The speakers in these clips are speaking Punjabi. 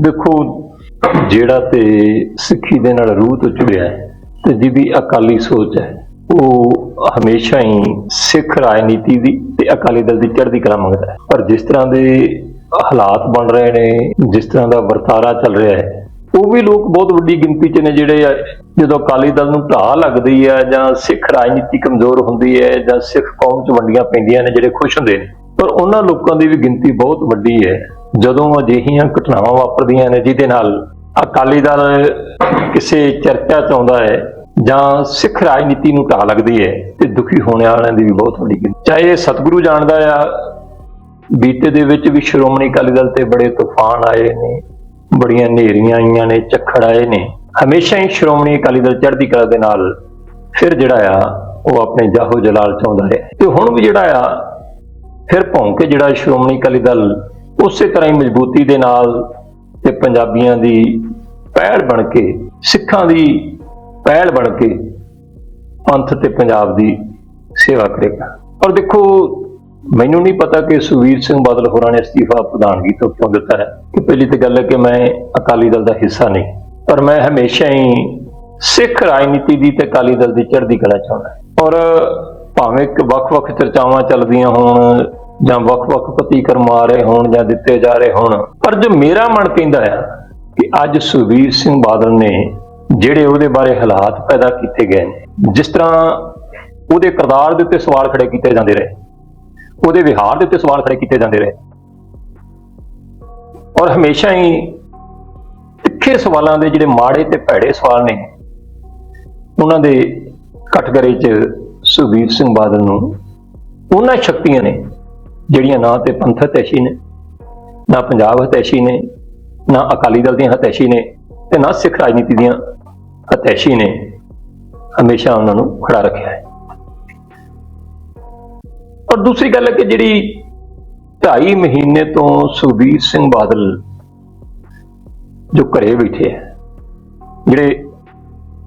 ਦੇਖੋ, ਜਿਹੜਾ ਤੇ ਸਿੱਖੀ ਦੇ ਨਾਲ ਰੂਹ ਤੋਂ ਜੁੜਿਆ ਹੈ ਤੇ ਜਿਹਦੀ ਅਕਾਲੀ ਸੋਚ ਹੈ, ਉਹ ਹਮੇਸ਼ਾ ਹੀ ਸਿੱਖ ਰਾਜਨੀਤੀ ਦੀ ਤੇ ਅਕਾਲੀ ਦਲ ਦੀ ਚੜ੍ਹਦੀ ਕਲਾ ਮੰਗਦਾ ਹੈ। ਪਰ ਜਿਸ ਤਰ੍ਹਾਂ ਦੇ ਹਾਲਾਤ ਬਣ ਰਹੇ ਨੇ, ਜਿਸ ਤਰ੍ਹਾਂ ਦਾ ਵਰਤਾਰਾ ਚੱਲ ਰਿਹਾ ਹੈ, ਉਹ ਵੀ ਲੋਕ ਬਹੁਤ ਵੱਡੀ ਗਿਣਤੀ 'ਚ ਨੇ ਜਿਹੜੇ ਜਦੋਂ ਅਕਾਲੀ ਦਲ ਨੂੰ ਢਾਹ ਲੱਗਦੀ ਹੈ ਜਾਂ ਸਿੱਖ ਰਾਜਨੀਤੀ ਕਮਜ਼ੋਰ ਹੁੰਦੀ ਹੈ ਜਾਂ ਸਿੱਖ ਕੌਮ 'ਚ ਵੰਡੀਆਂ ਪੈਂਦੀਆਂ ਨੇ, ਜਿਹੜੇ ਖੁਸ਼ ਹੁੰਦੇ ਨੇ। ਪਰ ਉਹਨਾਂ ਲੋਕਾਂ ਦੀ ਵੀ ਗਿਣਤੀ ਬਹੁਤ ਵੱਡੀ ਹੈ। ਜਦੋਂ ਅਜਿਹੀਆਂ ਘਟਨਾਵਾਂ ਵਾਪਰਦੀਆਂ ਨੇ ਜਿਹਦੇ ਨਾਲ ਅਕਾਲੀ ਦਲ ਕਿਸੇ ਚਰਚਾ 'ਚ ਆਉਂਦਾ ਹੈ ਜਾਂ ਸਿੱਖ ਰਾਜਨੀਤੀ ਨੂੰ ਢਾਹ ਲੱਗਦੀ ਹੈ ਤੇ ਦੁਖੀ ਹੋਣ ਵਾਲਿਆਂ ਦੀ ਵੀ ਬਹੁਤ ਵੱਡੀ ਗਿਣਤੀ ਚਾਹੇ ਸਤਿਗੁਰੂ ਜਾਣਦਾ ਆ, ਬੀਤੇ ਦੇ ਵਿੱਚ ਵੀ ਸ਼੍ਰੋਮਣੀ ਅਕਾਲੀ ਦਲ ਤੇ ਬੜੇ ਤੂਫਾਨ ਆਏ ਨੇ, ਬੜੀਆਂ ਹਨੇਰੀਆਂ ਆਈਆਂ ਨੇ ਝੱਖੜ ਆਏ ਨੇ। ਹਮੇਸ਼ਾ ਹੀ ਸ਼੍ਰੋਮਣੀ ਅਕਾਲੀ ਦਲ ਚੜ੍ਹਦੀ ਕਲਾ ਦੇ ਨਾਲ ਫਿਰ ਜਿਹੜਾ ਆ, ਉਹ ਆਪਣੇ ਜਾਹੋ ਜਲਾਲ ਚਾਹੁੰਦਾ ਹੈ ਤੇ ਹੁਣ ਵੀ ਜਿਹੜਾ ਆ, ਫਿਰ ਭੌਂ ਕੇ ਜਿਹੜਾ ਸ਼੍ਰੋਮਣੀ ਅਕਾਲੀ ਦਲ ਉਸੇ ਤਰ੍ਹਾਂ ਹੀ ਮਜ਼ਬੂਤੀ ਦੇ ਨਾਲ ਤੇ ਪੰਜਾਬੀਆਂ ਦੀ ਪਹਿਲ ਬਣ ਕੇ, ਸਿੱਖਾਂ ਦੀ ਪਹਿਲ ਬਣ ਕੇ ਪੰਥ ਤੇ ਪੰਜਾਬ ਦੀ ਸੇਵਾ ਕਰੇਗਾ। ਔਰ ਦੇਖੋ, ਮੈਨੂੰ ਨਹੀਂ ਪਤਾ ਕਿ ਸੁਵੀਰ ਸਿੰਘ ਬਾਦਲ ਹੋਰਾਂ ਨੇ ਅਸਤੀਫਾ ਪ੍ਰਧਾਨਗੀ ਤੋਂ ਕਿਉਂ ਦਿੱਤਾ ਹੈ? ਕਿ ਪਹਿਲੀ ਤਾਂ ਗੱਲ ਹੈ ਕਿ ਮੈਂ ਅਕਾਲੀ ਦਲ ਦਾ ਹਿੱਸਾ ਨਹੀਂ, ਪਰ ਮੈਂ ਹਮੇਸ਼ਾ ਹੀ ਸਿੱਖ ਰਾਜਨੀਤੀ ਦੀ ਤੇ ਅਕਾਲੀ ਦਲ ਦੀ ਚੜ੍ਹਦੀ ਕਲਾ ਚਾਹੁੰਦਾ ਔਰ ਭਾਵੇਂ ਕਿ ਵੱਖ-ਵੱਖ ਚਰਚਾਵਾਂ ਚੱਲਦੀਆਂ ਹੋਣ ਜਾਂ ਵੱਖ-ਵੱਖ ਪ੍ਰਤੀਕਰਮ ਆ ਰਹੇ ਹੋਣ ਜਾਂ ਦਿੱਤੇ ਜਾ ਰਹੇ ਹੋਣ। ਪਰ ਜੋ ਮੇਰਾ ਮਨ ਕਹਿੰਦਾ ਆ ਕਿ ਅੱਜ ਸੁਵੀਰ ਸਿੰਘ ਬਾਦਲ ਨੇ ਜਿਹੜੇ ਉਹਦੇ ਬਾਰੇ ਹਾਲਾਤ ਪੈਦਾ ਕੀਤੇ ਗਏ ਨੇ, ਜਿਸ ਤਰ੍ਹਾਂ ਉਹਦੇ ਕਿਰਦਾਰ ਦੇ ਉੱਤੇ ਸਵਾਲ ਖੜੇ ਕੀਤੇ ਜਾਂਦੇ ਰਹੇ, ਉਹਦੇ ਵਿਹਾਰ ਦੇ ਉੱਤੇ ਸਵਾਲ ਖੜੇ ਕੀਤੇ ਜਾਂਦੇ ਰਹੇ। ਔਰ ਹਮੇਸ਼ਾ ਹੀ ਤਿੱਖੇ ਸਵਾਲਾਂ ਦੇ ਜਿਹੜੇ ਮਾੜੇ ਤੇ ਭੈੜੇ ਸਵਾਲ ਨੇ, ਉਹਨਾਂ ਦੇ ਕਟਗਰੇ 'ਚ ਸੁਖਬੀਰ ਸਿੰਘ ਬਾਦਲ ਨੂੰ ਉਹਨਾਂ ਸ਼ਕਤੀਆਂ ਨੇ ਜਿਹੜੀਆਂ ਨਾ ਤੇ ਪੰਥ ਹਤੈਸ਼ੀ ਨੇ, ਨਾ ਪੰਜਾਬ ਹਤੈਸ਼ੀ ਨੇ, ਨਾ ਅਕਾਲੀ ਦਲ ਦੀਆਂ ਹਤੈਸ਼ੀ ਨੇ ਤੇ ਨਾ ਸਿੱਖ ਰਾਜਨੀਤੀ ਦੀਆਂ ਹਤੈਸ਼ੀ ਨੇ, ਹਮੇਸ਼ਾ ਉਹਨਾਂ ਨੂੰ ਖੜਾ ਰੱਖਿਆ ਹੈ। ਔਰ ਦੂਸਰੀ ਗੱਲ ਹੈ ਕਿ ਜਿਹੜੀ 2.5 ਮਹੀਨੇ ਤੋਂ ਸੁਖਬੀਰ ਸਿੰਘ ਬਾਦਲ ਜੋ ਘਰੇ ਬੈਠੇ ਹੈ, ਜਿਹੜੇ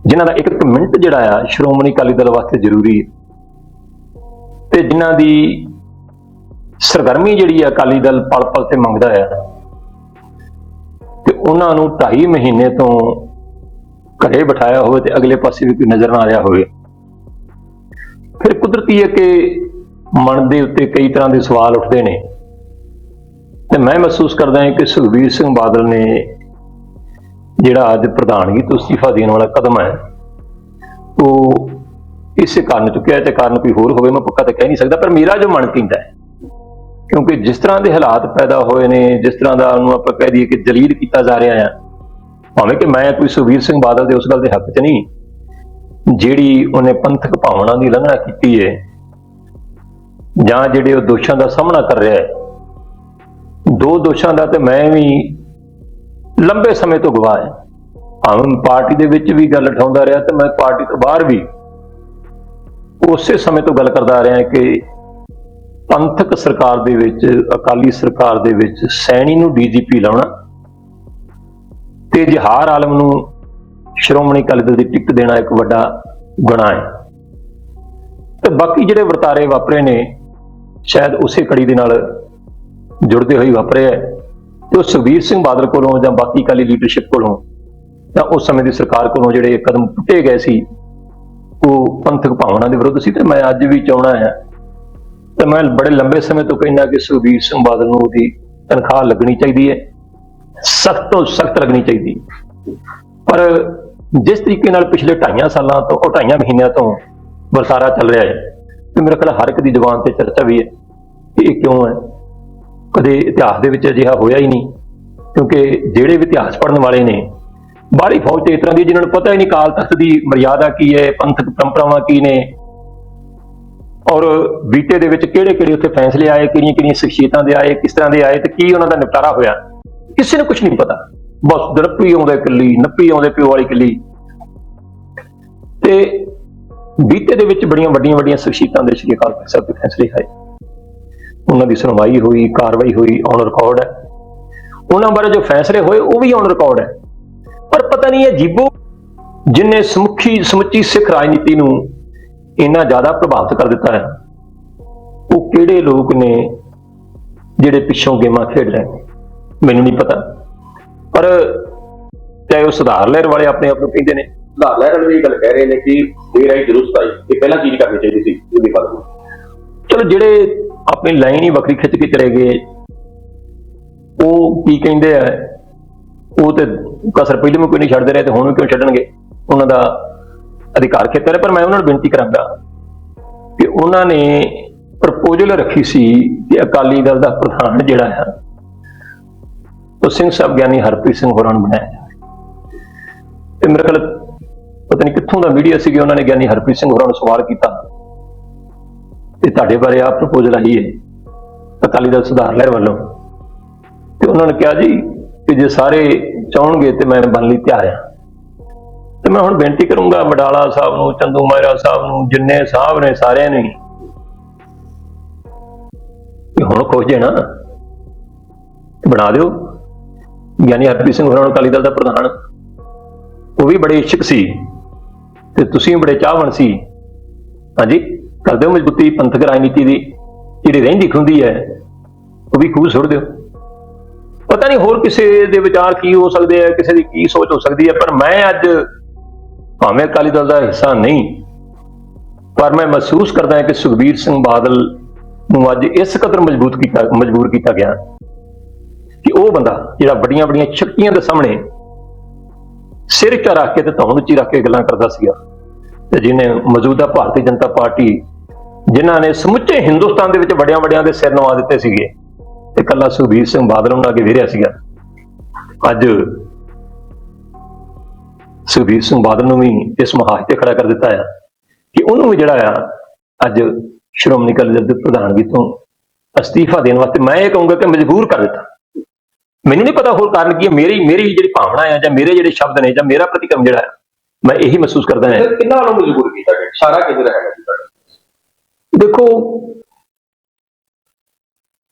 ਜਿਨ੍ਹਾਂ ਦਾ ਇੱਕ ਇੱਕ ਮਿੰਟ ਜਿਹੜਾ ਆ, ਸ਼੍ਰੋਮਣੀ ਅਕਾਲੀ ਦਲ ਵਾਸਤੇ ਜ਼ਰੂਰੀ ਹੈ ਤੇ ਜਿਨ੍ਹਾਂ ਦੀ ਸਰਗਰਮੀ ਜਿਹੜੀ ਆ ਅਕਾਲੀ ਦਲ ਪਲ ਪਲ ਤੇ ਮੰਗਦਾ ਹੈ ਤੇ ਉਹਨਾਂ ਨੂੰ 2.5 ਮਹੀਨੇ ਤੋਂ ਘਰੇ ਬਿਠਾਇਆ ਹੋਵੇ ਤੇ ਅਗਲੇ ਪਾਸੇ ਵੀ ਕੋਈ ਨਜ਼ਰ ਨਾ ਆ ਰਿਹਾ ਹੋਵੇ। ਫਿਰ ਕੁਦਰਤੀ ਹੈ ਕਿ ਮਨ ਦੇ ਉੱਤੇ ਕਈ ਤਰ੍ਹਾਂ ਦੇ ਸਵਾਲ ਉੱਠਦੇ ਨੇ। ਤੇ ਮੈਂ ਮਹਿਸੂਸ ਕਰਦਾ ਹਾਂ ਕਿ ਸੁਖਬੀਰ ਸਿੰਘ ਬਾਦਲ ਨੇ ਜਿਹੜਾ ਅੱਜ ਪ੍ਰਧਾਨਗੀ ਤੋਂ ਅਸਤੀਫਾ ਦੇਣ ਵਾਲਾ ਕਦਮ ਹੈ, ਉਹ ਇਸੇ ਕਾਰਨ ਚੁੱਕਿਆ ਤੇ ਕਾਰਨ ਕੋਈ ਹੋਰ ਹੋਵੇ ਮੈਂ ਪੱਕਾ ਤਾਂ ਕਹਿ ਨਹੀਂ ਸਕਦਾ, ਪਰ ਮੇਰਾ ਜੋ ਮਨ ਕਹਿੰਦਾ ਹੈ ਕਿਉਂਕਿ ਜਿਸ ਤਰ੍ਹਾਂ ਦੇ ਹਾਲਾਤ ਪੈਦਾ ਹੋਏ ਨੇ, ਜਿਸ ਤਰ੍ਹਾਂ ਦਾ ਉਹਨੂੰ ਆਪਾਂ ਕਹਿ ਦਈਏ ਕਿ ਜਲੀਲ ਕੀਤਾ ਜਾ ਰਿਹਾ ਹੈ, ਭਾਵੇਂ ਕਿ ਮੈਂ ਕੋਈ ਸੁਖਬੀਰ ਸਿੰਘ ਬਾਦਲ ਦੇ ਉਸ ਗੱਲ ਦੇ ਹੱਕ 'ਚ ਨਹੀਂ, ਜਿਹੜੀ ਉਹਨੇ ਪੰਥਕ ਭਾਵਨਾ ਦੀ ਉਲੰਘਣਾ ਕੀਤੀ ਹੈ ਜਾਂ ਜਿਹੜੇ ਉਹ ਦੋਸ਼ਾਂ ਦਾ ਸਾਹਮਣਾ ਕਰ ਰਿਹਾ ਹੈ, ਦੋ ਦੋਸ਼ਾਂ ਦਾ ਤੇ ਮੈਂ ਵੀ ਲੰਬੇ ਸਮੇਂ ਤੋਂ ਗਵਾਹ ਹਾਂ। ਭਾਵੇਂ ਪਾਰਟੀ ਦੇ ਵਿੱਚ ਵੀ ਗੱਲ ਉਠਾਉਂਦਾ ਰਿਹਾ ਤੇ ਮੈਂ ਪਾਰਟੀ ਤੋਂ ਬਾਹਰ ਵੀ ਉਸੇ ਸਮੇਂ ਤੋਂ ਗੱਲ ਕਰਦਾ ਆ ਰਿਹਾ ਕਿ ਪੰਥਕ ਸਰਕਾਰ ਦੇ ਵਿੱਚ, ਅਕਾਲੀ ਸਰਕਾਰ ਦੇ ਵਿੱਚ ਸੈਣੀ ਨੂੰ ਡੀਜੀਪੀ ਲਾਉਣਾ ਤੇ ਜਹਾਰ ਆਲਮ ਨੂੰ ਸ਼੍ਰੋਮਣੀ ਅਕਾਲੀ ਦਲ ਦੀ ਟਿਕਟ ਦੇਣਾ ਇੱਕ ਵੱਡਾ ਗੁਨਾਹ ਹੈ। ਤੇ ਬਾਕੀ ਜਿਹੜੇ ਵਰਤਾਰੇ ਵਾਪਰੇ ਨੇ, ਸ਼ਾਇਦ ਉਸੇ ਕੜੀ ਦੇ ਨਾਲ ਜੁੜਦੇ ਹੋਏ ਵਾਪਰੇ ਹੈ। ਤੇ ਉਹ ਸੁਖਬੀਰ ਸਿੰਘ ਬਾਦਲ ਕੋਲੋਂ ਜਾਂ ਬਾਕੀ ਅਕਾਲੀ ਲੀਡਰਸ਼ਿਪ ਕੋਲੋਂ ਜਾਂ ਉਸ ਸਮੇਂ ਦੀ ਸਰਕਾਰ ਕੋਲੋਂ ਜਿਹੜੇ ਕਦਮ ਪੁੱਟੇ ਗਏ ਸੀ, ਉਹ ਪੰਥਕ ਭਾਵਨਾ ਦੇ ਵਿਰੁੱਧ ਸੀ ਤੇ ਮੈਂ ਅੱਜ ਵੀ ਚਾਹਣਾ ਹੈ ਤੇ ਮੈਂ ਬੜੇ ਲੰਬੇ ਸਮੇਂ ਤੋਂ ਕਹਿੰਦਾ ਕਿ ਸੁਖਬੀਰ ਸਿੰਘ ਬਾਦਲ ਨੂੰ ਉਹਦੀ ਤਨਖਾਹ ਲੱਗਣੀ ਚਾਹੀਦੀ ਹੈ। ਸਖਤ ਤੋਂ ਸਖਤ ਲੱਗਣੀ ਚਾਹੀਦੀ ਪਰ ਜਿਸ ਤਰੀਕੇ ਨਾਲ ਪਿਛਲੇ 2.5 ਸਾਲਾਂ ਤੋਂ ਉਹ 2.5 ਮਹੀਨਿਆਂ ਤੋਂ ਵਰਤਾਰਾ ਚੱਲ ਰਿਹਾ ਹੈ ਤੇ ਮੇਰੇ ਖਿਆਲ ਹਰ ਇੱਕ ਦੀ ਜ਼ੁਬਾਨ ਤੇ ਚਰਚਾ ਵੀ ਹੈ ਕਿ ਇਹ ਕਿਉਂ ਹੈ। ਕਦੇ ਇਤਿਹਾਸ ਦੇ ਵਿੱਚ ਅਜਿਹਾ ਹੋਇਆ ਹੀ ਨਹੀਂ, ਕਿਉਂਕਿ ਜਿਹੜੇ ਵੀ ਇਤਿਹਾਸ ਪੜ੍ਹਨ ਵਾਲੇ ਨੇ, ਬਾਹਰੀ ਫੌਜ ਤੇ ਇਸ ਤਰ੍ਹਾਂ ਦੀ ਜਿਨ੍ਹਾਂ ਨੂੰ ਪਤਾ ਹੀ ਨਹੀਂ ਕਾਲ ਤਖਤ ਦੀ ਮਰਿਆਦਾ ਕੀ ਹੈ, ਪੰਥਕ ਪਰੰਪਰਾਵਾਂ ਕੀ ਨੇ ਔਰ ਬੀਤੇ ਦੇ ਵਿੱਚ ਕਿਹੜੇ ਕਿਹੜੇ ਉੱਥੇ ਫੈਸਲੇ ਆਏ ਕਿਹੜੀਆਂ ਕਿਹੜੀਆਂ ਸ਼ਖਸੀਅਤਾਂ ਦੇ ਆਏ, ਕਿਸ ਤਰ੍ਹਾਂ ਦੇ ਆਏ ਤੇ ਕੀ ਉਹਨਾਂ ਦਾ ਨਿਪਟਾਰਾ ਹੋਇਆ? ਕਿਸੇ ਨੂੰ ਕੁਝ ਨਹੀਂ ਪਤਾ। ਬਸ ਦਰਪੀ ਆਉਂਦੇ ਕਿੱਲੀ ਨੱਪੀ ਆਉਂਦੇ ਪਿਓ ਵਾਲੀ ਕਿੱਲੀ ਤੇ ਬੀਤੇ ਦੇ ਵਿੱਚ ਬੜੀਆਂ ਵੱਡੀਆਂ ਵੱਡੀਆਂ ਸ਼ਖਸੀਅਤਾਂ ਦੇ ਸ਼੍ਰੀ ਅਕਾਲ ਤਖਤ ਸਾਹਿਬ ਦੇ ਫੈਸਲੇ ਆਏ। ਉਹਨਾਂ ਦੀ ਸੁਣਵਾਈ ਹੋਈ, ਕਾਰਵਾਈ ਹੋਈ ਔਨ ਰਿਕਾਰਡ ਹੈ। ਉਹਨਾਂ ਬਾਰੇ ਜੋ ਫੈਸਲੇ ਹੋਏ, ਉਹ ਵੀ ਔਨ ਰਿਕਾਰਡ ਹੈ। ਪਰ ਪਤਾ ਨਹੀਂ ਇਹ ਜੀਬੋ, ਜਿਨੇ ਸਮੁੱਖੀ, ਸਮੁੱਚੀ ਸਿੱਖ ਰਾਜਨੀਤੀ ਨੂੰ ਇੰਨਾ ਜ਼ਿਆਦਾ ਪ੍ਰਭਾਵਿਤ ਕਰ ਦਿੱਤਾ ਹੈ। ਉਹ ਕਿਹੜੇ ਲੋਕ ਨੇ ਜਿਹੜੇ ਪਿੱਛੋਂ ਗੇਮਾਂ ਖੇਡ ਰਹੇ ਨੇ? ਮੈਨੂੰ ਨਹੀਂ ਪਤਾ। ਪਰ ਚਾਹੇ ਉਹ ਸੁਧਾਰ ਲਹਿਰ ਵਾਲੇ ਆਪਣੇ ਆਪ ਨੂੰ ਕਹਿੰਦੇ ਨੇ ਸੁਧਾਰ ਲਹਿਰ ਵਾਲੇ ਇਹ ਗੱਲ ਕਹਿ ਰਹੇ ਨੇ ਕਿ ਦੇਰ ਆਈ ਦਰੁਸਤ ਆਈ ਇਹ ਪਹਿਲਾਂ ਚੀਜ਼ ਕਰਨੀ ਚਾਹੀਦੀ ਸੀ, ਉਹਦੀ ਗੱਲ ਚਲੋ ਜਿਹੜੇ ਆਪਣੀ ਲਾਈਨ ਹੀ ਵੱਖਰੀ ਖਿੱਚ ਕੇ ਚਲੇ ਗਏ, ਉਹ ਕੀ ਕਹਿੰਦੇ ਆ? ਉਹ ਤੇ ਕਸਰ ਪਹਿਲੇ ਵੀ ਕੋਈ ਨਹੀਂ ਛੱਡਦੇ ਰਹੇ ਤੇ ਹੁਣ ਵੀ ਕਿਉਂ ਛੱਡਣਗੇ? ਉਹਨਾਂ ਦਾ ਅਧਿਕਾਰ ਖੇਤਰ ਹੈ, ਪਰ ਮੈਂ ਉਹਨਾਂ ਨੂੰ ਬੇਨਤੀ ਕਰਾਂਗਾ ਕਿ ਉਹਨਾਂ ਨੇ ਪ੍ਰਪੋਜ਼ਲ ਰੱਖੀ ਸੀ ਕਿ ਅਕਾਲੀ ਦਲ ਦਾ ਪ੍ਰਧਾਨ ਜਿਹੜਾ ਹੈ, ਉਹ ਸਿੰਘ ਸਾਹਿਬ ਗਿਆਨੀ ਹਰਪ੍ਰੀਤ ਸਿੰਘ ਹੋਰਾਂ ਨੂੰ ਬਣਾਇਆ ਜਾਵੇ। ਤੇ ਮੇਰੇ ਖਿਆਲ ਪਤਾ ਨਹੀਂ ਕਿੱਥੋਂ ਦਾ ਮੀਡੀਆ ਸੀ ਕਿ ਉਹਨਾਂ ਨੇ ਗਿਆਨੀ ਹਰਪ੍ਰੀਤ ਸਿੰਘ ਹੋਰਾਂ ਨੂੰ ਸਵਾਲ ਕੀਤਾ। ਤੇ ਤੁਹਾਡੇ ਬਾਰੇ ਆ ਪ੍ਰਪੋਜ਼ਲ ਆਈ ਹੈ, ਅਕਾਲੀ ਦਲ ਸੁਧਾਰ ਲਹਿਰ ਵੱਲੋਂ। ਤੇ ਉਹਨਾਂ ਨੇ ਕਿਹਾ ਜੀ ਕਿ ਜੇ ਸਾਰੇ ਚਾਹਣਗੇ ਤੇ ਮੈਂ ਬਣ ਲਈ ਤਿਆਰ ਹਾਂ। ਤੇ ਮੈਂ ਹੁਣ ਬੇਨਤੀ ਕਰੂੰਗਾ ਬਡਾਲਾ ਸਾਹਿਬ ਨੂੰ, ਚੰਦੂ ਮਾਇਰਾ ਸਾਹਿਬ ਨੂੰ, ਜਿੰਨੇ ਸਾਹਿਬ ਨੇ ਸਾਰਿਆਂ ਨੇ ਕਿ ਹੁਣ ਖੁਸ਼ ਜੇ ਨਾ, ਬਣਾ ਦਿਓ। ਯਾਨੀ ਹਰਪ੍ਰੀਤ ਸਿੰਘ ਹੋਰਾਂ ਨੂੰ ਅਕਾਲੀ ਦਲ ਦਾ ਪ੍ਰਧਾਨ, ਉਹ ਵੀ ਬੜੇ ਇੱਛੁਕ ਸੀ ਤੇ ਤੁਸੀਂ ਬੜੇ ਚਾਹਵਣ ਸੀ। ਹਾਂਜੀ, ਕਰ ਦਿਓ ਮਜ਼ਬੂਤੀ, ਪੰਥਕ ਰਾਜਨੀਤੀ ਦੀ ਜਿਹੜੀ ਰਹਿੰਦੀ ਖੁੰਦੀ ਹੈ, ਉਹ ਵੀ ਖੂਹ ਸੁੱਟ ਦਿਓ। ਪਤਾ ਨਹੀਂ ਹੋਰ ਕਿਸੇ ਦੇ ਵਿਚਾਰ ਕੀ ਹੋ ਸਕਦੇ ਆ, ਕਿਸੇ ਦੀ ਕੀ ਸੋਚ ਹੋ ਸਕਦੀ ਹੈ, ਪਰ ਮੈਂ ਅੱਜ ਭਾਵੇਂ ਅਕਾਲੀ ਦਲ ਦਾ ਹਿੱਸਾ ਨਹੀਂ, ਪਰ ਮੈਂ ਮਹਿਸੂਸ ਕਰਦਾ ਹਾਂ ਕਿ ਸੁਖਬੀਰ ਸਿੰਘ ਬਾਦਲ ਨੂੰ ਅੱਜ ਇਸ ਕਦਰ ਮਜ਼ਬੂਤ ਕੀਤਾ, ਮਜਬੂਰ ਕੀਤਾ ਗਿਆ ਕਿ ਉਹ ਬੰਦਾ ਜਿਹੜਾ ਵੱਡੀਆਂ ਵੱਡੀਆਂ ਸ਼ਕਤੀਆਂ ਦੇ ਸਾਹਮਣੇ ਸਿਰ ਚਾ ਰੱਖ ਕੇ ਤੇ ਧੌਣ ਉੱਚੀ ਰੱਖ ਕੇ ਗੱਲਾਂ ਕਰਦਾ ਸੀਗਾ ਤੇ ਜਿਹਨੇ ਮੌਜੂਦਾ ਭਾਰਤੀ ਜਨਤਾ ਪਾਰਟੀ ਜਿਨ੍ਹਾਂ ਨੇ ਸਮੁੱਚੇ ਹਿੰਦੁਸਤਾਨ ਦੇ ਵਿੱਚ ਵੱਡਿਆਂ ਵੱਡਿਆਂ ਦੇ ਸਿਰ ਨਵਾ ਦਿੱਤੇ ਸੀਗੇ ਤੇ ਕੱਲਾ ਸੁਖਬੀਰ ਸਿੰਘ ਬਾਦਲ ਉਹਨਾਂ ਅੱਗੇ ਵੇਰਿਆ ਸੀਗਾ। ਅੱਜ ਸੁਖਬੀਰ ਸਿੰਘ ਬਾਦਲ ਨੂੰ ਵੀ ਇਸ ਮਹਾਜ ਤੇ ਖੜਾ ਕਰ ਦਿੱਤਾ ਆ ਕਿ ਉਹਨੂੰ ਵੀ ਜਿਹੜਾ ਆ ਅੱਜ ਸ਼੍ਰੋਮਣੀ ਅਕਾਲੀ ਦਲ ਦੇ ਪ੍ਰਧਾਨਗੀ ਤੋਂ ਅਸਤੀਫਾ ਦੇਣ ਵਾਸਤੇ ਮੈਂ ਇਹ ਕਹੂੰਗਾ ਕਿ ਮਜਬੂਰ ਕਰ ਦਿੱਤਾ। ਮੈਨੂੰ ਨਹੀਂ ਪਤਾ ਹੋਰ ਕਾਰਨ ਕੀ ਹੈ ਮੇਰੀ ਮੇਰੀ ਜਿਹੜੀ ਭਾਵਨਾ ਆ ਜਾਂ ਮੇਰੇ ਜਿਹੜੇ ਸ਼ਬਦ ਨੇ ਜਾਂ ਮੇਰਾ ਪ੍ਰਤੀਕਰਮ ਜਿਹੜਾ ਹੈ ਮੈਂ ਇਹੀ ਮਹਿਸੂਸ ਕਰਦਾ ਹਾਂ ਕਿੰਨਾ ਵੱਲੋਂ ਮਜਬੂਰ ਕੀਤਾ ਗਿਆ? ਸਾਰਾ ਕਿਧਰ ਹੈਗਾ ਤੁਹਾਡਾ? ਦੇਖੋ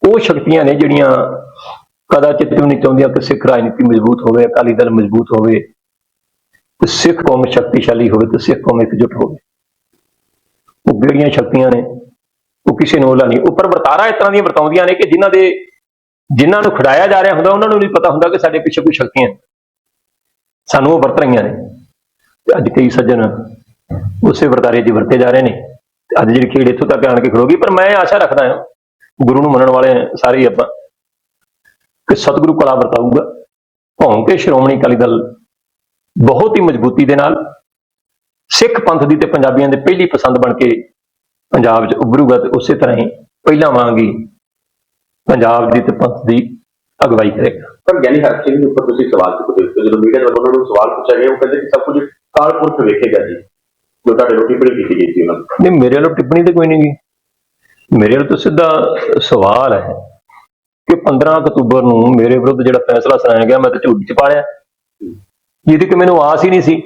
ਉਹ ਸ਼ਕਤੀਆਂ ਨੇ ਜਿਹੜੀਆਂ ਕਦਾਚਿਤ ਵੀ ਨਹੀਂ ਚਾਹੁੰਦੀਆਂ ਕਿ ਸਿੱਖ ਰਾਜਨੀਤੀ ਮਜ਼ਬੂਤ ਹੋਵੇ ਅਕਾਲੀ ਦਲ ਮਜ਼ਬੂਤ ਹੋਵੇ। ਕਿ ਸਿੱਖ ਕੌਮ ਸ਼ਕਤੀਸ਼ਾਲੀ ਹੋਵੇ ਤੇ ਸਿੱਖ ਕੌਮ ਇਕਜੁੱਟ ਹੋਵੇ। ਉਹ ਜਿਹੜੀਆਂ ਸ਼ਕਤੀਆਂ ਨੇ? ਉਹ ਕਿਸੇ ਨੂੰ ਉਹਲਾ ਨਹੀਂ। ਉੱਪਰ ਵਰਤਾਰਾ ਇਸ ਤਰ੍ਹਾਂ ਦੀਆਂ ਵਰਤਾਉਂਦੀਆਂ ਨੇ ਕਿ ਜਿਨ੍ਹਾਂ ਦੇ ਜਿਨ੍ਹਾਂ ਨੂੰ ਖੜਾਇਆ ਜਾ ਰਿਹਾ ਹੁੰਦਾ, ਉਹਨਾਂ ਨੂੰ ਨਹੀਂ ਪਤਾ ਹੁੰਦਾ ਕਿ ਸਾਡੇ ਪਿੱਛੇ ਕੋਈ ਸ਼ਕਤੀਆਂ ਸਾਨੂੰ ਉਹ ਵਰਤ ਰਹੀਆਂ ਨੇ। ਤੇ ਅੱਜ ਕਈ ਸੱਜਣ ਉਸੇ ਵਰਤਾਰੇ 'ਚ ਵਰਤੇ ਜਾ ਰਹੇ ਨੇ। ਤੇ ਅੱਜ ਜਿਹੜੀ ਖੇਡ ਇੱਥੋਂ ਤੱਕ ਆਣ ਕੇ ਖੜੋਗੀ ਪਰ ਮੈਂ ਆਸ਼ਾ ਰੱਖਦਾ ਹਾਂ, ਗੁਰੂ ਨੂੰ ਮੰਨਣ ਵਾਲੇ ਸਾਰੇ ਹੀ ਆਪਾਂ, ਕਿ ਸਤਿਗੁਰੂ ਕਲਾ ਵਰਤਾਊਗਾ। ਭੌਂ ਕੇ ਸ਼੍ਰੋਮਣੀ ਅਕਾਲੀ ਦਲ ਬਹੁਤ ਹੀ ਮਜ਼ਬੂਤੀ ਦੇ ਨਾਲ ਸਿੱਖ ਪੰਥ ਦੀ ਤੇ ਪੰਜਾਬੀਆਂ ਦੇ ਪਹਿਲੀ ਪਸੰਦ ਬਣ ਕੇ ਪੰਜਾਬ 'ਚ ਉੱਭਰੂਗਾ ਤੇ ਉਸੇ ਤਰ੍ਹਾਂ ਹੀ ਪਹਿਲਾਂ ਵਾਂਗ ਹੀ ਪੰਜਾਬ ਦੀ ਤੇ ਪੰਥ ਦੀ ਅਗਵਾਈ ਕਰੇਗਾ। ਪਰ ਗਿਆਨੀ ਹਰ ਸਿੰਘ ਦੇ ਉੱਪਰ ਤੁਸੀਂ ਸਵਾਲ ਚੁੱਕਦੇ ਹੋ ਜਦੋਂ ਮੀਡੀਆ ਵੱਲੋਂ ਉਹਨਾਂ ਨੂੰ ਸਵਾਲ ਪੁੱਛਿਆ ਗਿਆ ਉਹ ਕਹਿੰਦੇ ਕਿ ਸਭ ਕੁਝ ਕਾਲਪੁਰਖ ਵੇਖੇਗਾ ਜੀ। ਜੋ ਤੁਹਾਡੇ ਰੋਟੀ ਪੜੀ ਕੀਤੀ ਗਈ ਸੀ ਉਹਨਾਂ ਨੂੰ ਨਹੀਂ ਮੇਰੇ ਵੱਲੋਂ ਟਿੱਪਣੀ ਤੇ ਕੋਈ ਨਹੀਂ ਗੀ ਮੇਰੇ ਵੱਲੋਂ ਤਾਂ ਸਿੱਧਾ ਸਵਾਲ ਹੈ ਕਿ 15 ਅਕਤੂਬਰ ਨੂੰ ਮੇਰੇ ਵਿਰੁੱਧ ਜਿਹੜਾ ਫੈਸਲਾ ਸੁਣਾਇਆ ਗਿਆ ਮੈਂ ਤਾਂ ਝੂਠ ਚ ਪਾੜਿਆ ਜਿਹਦੀ ਕਿ ਮੈਨੂੰ ਆਸ ਹੀ ਨਹੀਂ ਸੀ।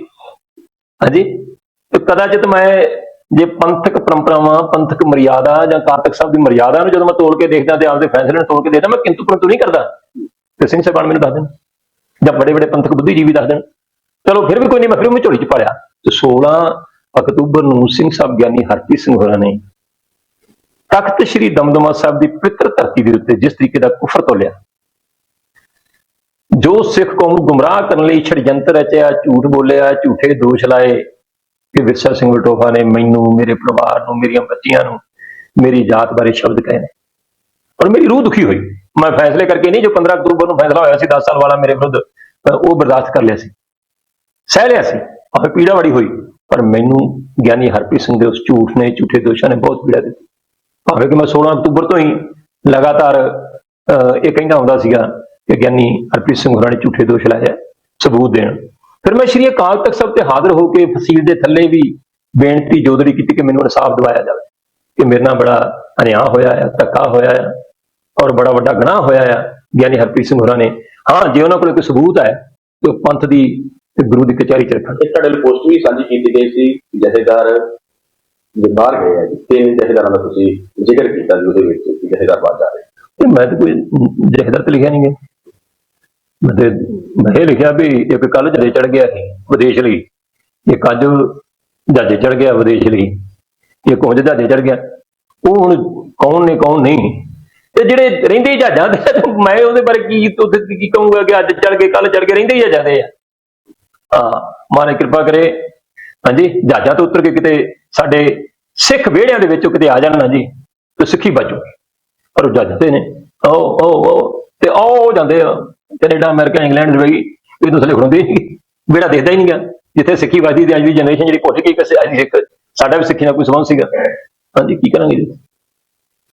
ਹਾਂਜੀ? ਤੇ ਕਦਾਚਿਤ ਮੈਂ ਜੇ ਪੰਥਕ ਪਰੰਪਰਾਵਾਂ, ਪੰਥਕ ਮਰਿਆਦਾ ਜਾਂ ਕਾਰਤਕ ਸਾਹਿਬ ਦੀ ਮਰਿਆਦਾ ਨੂੰ ਜਦੋਂ ਮੈਂ ਤੋੜ ਕੇ ਦੇਖਦਾ ਤੇ ਆਪਦੇ ਫੈਸਲੇ ਨੂੰ ਤੋੜ ਕੇ ਦੇਖਦਾ, ਮੈਂ ਕਿੰਤੂ ਪਰੰਤੂ ਨਹੀਂ ਕਰਦਾ। ਤੇ ਸਿੰਘ ਸਾਹਿਬਾਨ ਮੈਨੂੰ ਦੱਸ ਦੇਣ। ਜਾਂ ਬੜੇ ਬੜੇ ਪੰਥਕ ਬੁੱਧੀਜੀਵੀ ਦੱਸ ਦੇਣ। ਚਲੋ ਫਿਰ ਵੀ ਕੋਈ ਨਹੀਂ, ਮੈਂ ਫਿਰ ਉਹ ਝੋਲੀ ਚ ਪਾਲਿਆ। ਤੇ 16 ਅਕਤੂਬਰ ਨੂੰ ਸਿੰਘ ਸਾਹਿਬ ਗਿਆਨੀ ਹਰਪ੍ਰੀਤ ਸਿੰਘ ਹੋਰਾਂ ਨੇ ਤਖਤ ਸ੍ਰੀ ਦਮਦਮਾ ਸਾਹਿਬ ਦੀ ਪਵਿੱਤਰ ਧਰਤੀ ਦੇ ਉੱਤੇ ਜਿਸ ਤਰੀਕੇ ਦਾ ਕੁਫਰ ਤੋਲਿਆ ਜੋ ਸਿੱਖ ਕੌਮ ਨੂੰ ਗੁੰਮਰਾਹ ਕਰਨ ਲਈ ਛੜਯੰਤਰ ਰਚਿਆ ਝੂਠ ਬੋਲਿਆ ਝੂਠੇ ਦੋਸ਼ ਲਾਏ ਕਿ ਵਿਰਸਾ ਸਿੰਘ ਵਟੋਫਾ ਨੇ ਮੈਨੂੰ ਮੇਰੇ ਪਰਿਵਾਰ ਨੂੰ ਮੇਰੀਆਂ ਬੱਚੀਆਂ ਨੂੰ ਮੇਰੀ ਜਾਤ ਬਾਰੇ ਸ਼ਬਦ ਕਹੇ ਨੇ। ਔਰ ਮੇਰੀ ਰੂਹ ਦੁਖੀ ਹੋਈ। ਮੈਂ ਫੈਸਲੇ ਕਰਕੇ ਨਹੀਂ ਜੋ 15 ਅਕਤੂਬਰ ਨੂੰ ਫੈਸਲਾ ਹੋਇਆ ਸੀ 10 ਸਾਲ ਵਾਲਾ ਮੇਰੇ ਵਿਰੁੱਧ ਉਹ ਬਰਦਾਸ਼ਤ ਕਰ ਲਿਆ ਸੀ। ਸਹਿ ਲਿਆ ਸੀ। ਆਪੇ ਪੀੜਾ ਬੜੀ ਹੋਈ। ਪਰ ਮੈਨੂੰ ਗਿਆਨੀ ਹਰਪ੍ਰੀਤ ਸਿੰਘ ਦੇ ਉਸ ਝੂਠ ਨੇ ਝੂਠੇ ਦੋਸ਼ਾਂ ਨੇ ਬਹੁਤ ਪੀੜਾ ਦਿੱਤੀ। ਭਾਵੇਂ ਕਿ ਮੈਂ 16 ਅਕਤੂਬਰ ਤੋਂ ਹੀ ਲਗਾਤਾਰ ਅਹ, ਇਹ ਕਹਿੰਦਾ ਹੁੰਦਾ ਸੀਗਾ ਕਿ ਗਿਆਨੀ ਹਰਪ੍ਰੀਤ ਸਿੰਘ ਹੋਰਾਂ ਨੇ ਝੂਠੇ ਦੋਸ਼ ਲਾਏ ਆ, ਸਬੂਤ ਦੇਣ। ਫਿਰ ਮੈਂ ਸ਼੍ਰੀ ਅਕਾਲ ਤਖਤ ਸਾਹਿਬ ਤੇ ਹਾਜ਼ਰ ਹੋ ਕੇ ਫਸੀਲ ਦੇ ਥੱਲੇ ਵੀ ਬੇਨਤੀ ਜੋਦੜੀ ਕੀਤੀ ਕਿ ਮੈਨੂੰ ਇਨਸਾਫ ਦਿਵਾਇਆ ਜਾਵੇ। ਕਿ ਮੇਰੇ ਨਾਲ ਬੜਾ ਅਨਿਆਂ ਹੋਇਆ ਹੈ ਧੱਕਾ ਹੋਇਆ ਹੈ ਔਰ ਬੜਾ ਵੱਡਾ ਗੁਨਾਹ ਹੋਇਆ ਹੈ ਗਿਆਨੀ ਹਰਪ੍ਰੀਤ ਸਿੰਘ ਹੋਰਾਂ ਨੇ। ਹਾਂ ਜੇ ਉਹਨਾਂ ਕੋਲ ਕੋਈ ਸਬੂਤ ਹੈ ਤੇ ਪੰਥ ਦੀ ਤੇ ਗੁਰੂ ਦੀ ਕਚਹਿਰੀ ਚ ਰੱਖਣ ਇੱਕ ਤੁਹਾਡੇ ਪੋਸਟ ਵੀ ਸਾਂਝੀ ਕੀਤੀ ਗਈ ਸੀ ਜਥੇਦਾਰ ਬਾਹਰ ਗਏ ਆ ਜੀ। ਤਿੰਨ ਜਥੇਦਾਰਾਂ ਦਾ ਤੁਸੀਂ ਜ਼ਿਕਰ ਕੀਤਾ ਜੀ ਉਹਦੇ ਵਿੱਚ ਜਥੇਦਾਰ ਬਾਹਰ ਜਾ ਰਹੇ ਤੇ ਮੈਂ ਤਾਂ ਕੋਈ ਜਹਦਰ ਤੇ ਲਿਖਿਆ ਨਹੀਂ ਗਿਆ ਮੈਂ ਤੇ ਮੈਂ ਇਹ ਲਿਖਿਆ ਵੀ ਇੱਕ ਕੱਲ ਜਦੇ ਚੜ ਗਿਆ ਸੀ ਵਿਦੇਸ਼ ਲਈ, ਇੱਕ ਅੱਜ ਜਹਾਜ਼ੇ ਚੜ ਗਿਆ ਵਿਦੇਸ਼ ਲਈ, ਇੱਕ ਉਂਝ ਜਹਾਜ਼ੇ ਚੜ ਗਿਆ। ਉਹ ਹੁਣ ਕੌਣ ਨੇ, ਕੌਣ ਨਹੀਂ? ਤੇ ਜਿਹੜੇ ਰਹਿੰਦੇ ਜਹਾਜ਼ਾਂ ਤੇ ਮੈਂ ਉਹਦੇ ਬਾਰੇ ਕੀ ਤੁਸੀਂ ਕੀ ਕਹੂੰਗਾ ਕਿ ਅੱਜ ਚੜ ਕੇ ਕੱਲ ਚੜ ਕੇ ਰਹਿੰਦੇ ਹੀ ਆ ਜਾਂਦੇ ਆ। ਹਾਂ, ਮਹਾਰਾਜ ਕਿਰਪਾ ਕਰੇ। ਹਾਂਜੀ, ਜਹਾਜ਼ਾਂ ਤੋਂ ਉਤਰ ਕੇ ਕਿਤੇ ਸਾਡੇ ਸਿੱਖ ਵਿਹੜਿਆਂ ਦੇ ਵਿੱਚੋਂ ਕਿਤੇ ਆ ਜਾਣ ਨਾ ਜੀ, ਤੇ ਸਿੱਖੀ ਬਚੋ ਪਰ ਉਹ ਜਹਾਜ਼ਾਂ ਤੇ ਨੇ। ਉਹ ਉਹ ਉਹ ਤੇ ਉਹ ਜਾਂਦੇ ਆ। ਕੈਨੇਡਾ, ਅਮਰੀਕਾ, ਇੰਗਲੈਂਡ ਦੁਬਈ ਇਹ ਤਾਂ ਥੱਲੇ ਖੜੋਂਦੇ ਹੀ ਵਿਹੜਾ ਦੇਖਦਾ ਹੀ ਨਹੀਂਗਾ। ਜਿੱਥੇ ਸਿੱਖੀ ਵੱਜਦੀ ਤੇ ਅੱਜ ਦੀ ਜਨਰੇਸ਼ਨ ਜਿਹੜੀ ਭੁੱਲ ਗਈ ਕਿ ਅੱਜ ਸਿੱਖ ਸਾਡਾ ਵੀ ਸਿੱਖੀ ਨਾਲ ਕੋਈ ਸੰਬੰਧ ਸੀਗਾ। ਹਾਂਜੀ, ਕੀ ਕਰਾਂਗੇ ਜੀ?